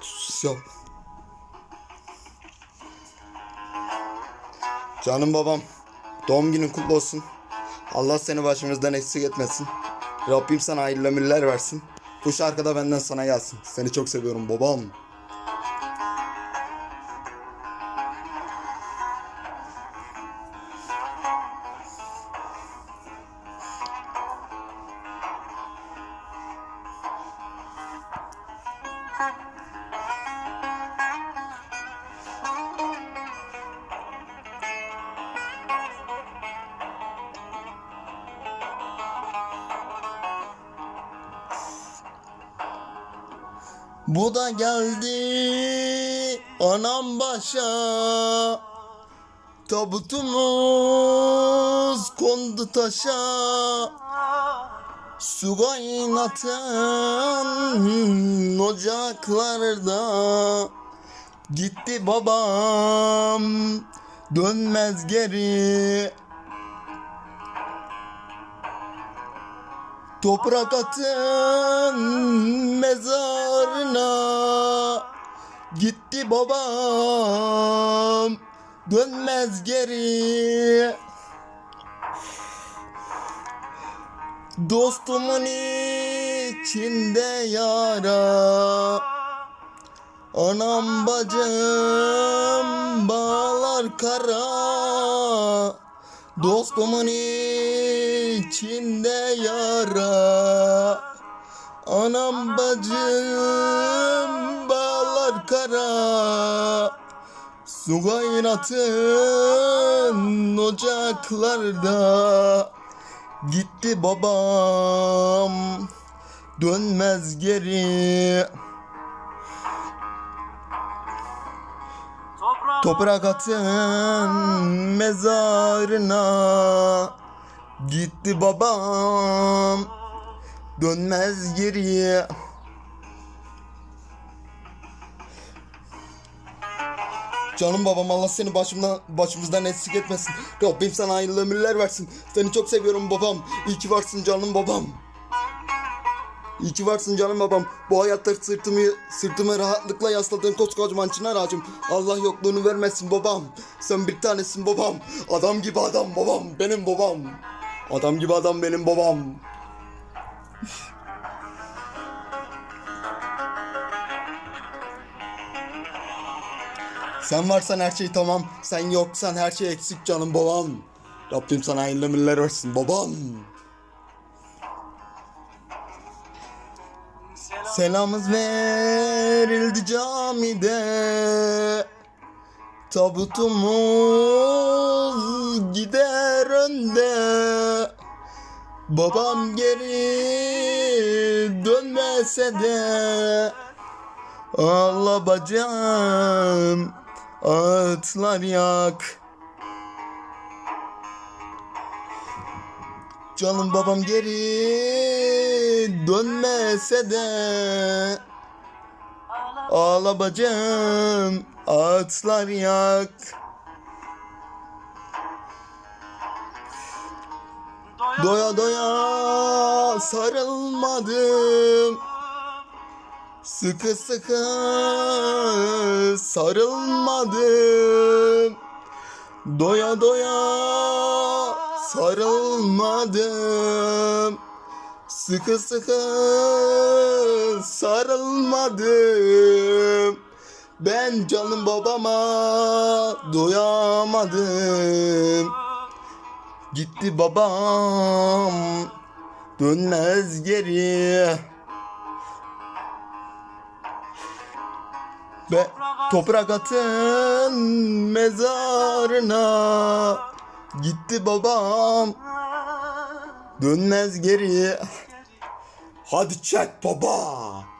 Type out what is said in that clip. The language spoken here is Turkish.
Sus. Canım babam. Doğum günün kutlu olsun. Allah seni başımızdan eksik etmesin. Rabbim sana hayırlı ömürler versin. Bu şarkı da benden sana gelsin. Seni çok seviyorum babam. Bu da geldi anam başa. Tabutumuz kondu taşa. Su kaynatan ocaklarda Gitti babam. Dönmez geri Toprak atın mezarına. Gitti babam dönmez geri. Dostumun içinde yara. Anam bacım bağlar kara Dostumun içinde yara. Anam bacım bağlar kara. Su kaynatın ocaklarda. Gitti babam dönmez geri Toprak atın mezarına Gitti babam Dönmez geriye Canım babam Allah seni başımdan başımızdan eksik etmesin. Rabbim sana hayırlı ömürler versin. Seni çok seviyorum babam. İyi ki varsın canım babam. İyi ki varsın canım babam. Bu hayatta sırtımı sırtıma rahatlıkla yasladığım koskocaman çınar ağacım. Allah yokluğunu vermesin babam. Sen bir tanesin babam. Adam gibi adam babam. Benim babam. Adam gibi adam benim babam. Sen varsan her şey tamam. Sen yoksan her şey eksik canım babam. Rabbim sana hayırlı versin babam. Selamız verildi camide. Tabutumuz gider önde. Babam geri dönmese de. Allah bacım ağıtlar yak. Canım babam geri dönmese de Ağla bacım ağıtlar yak. Doya doya sarılmadım. Sıkı sıkı sarılmadım. Doya doya sarılmadım Sıkı sıkı sarılmadım. Ben canım babama doyamadım. Gitti babam dönmez geri. Be toprak atın mezarına. Gitti babam dönmez geri Hadi çek baba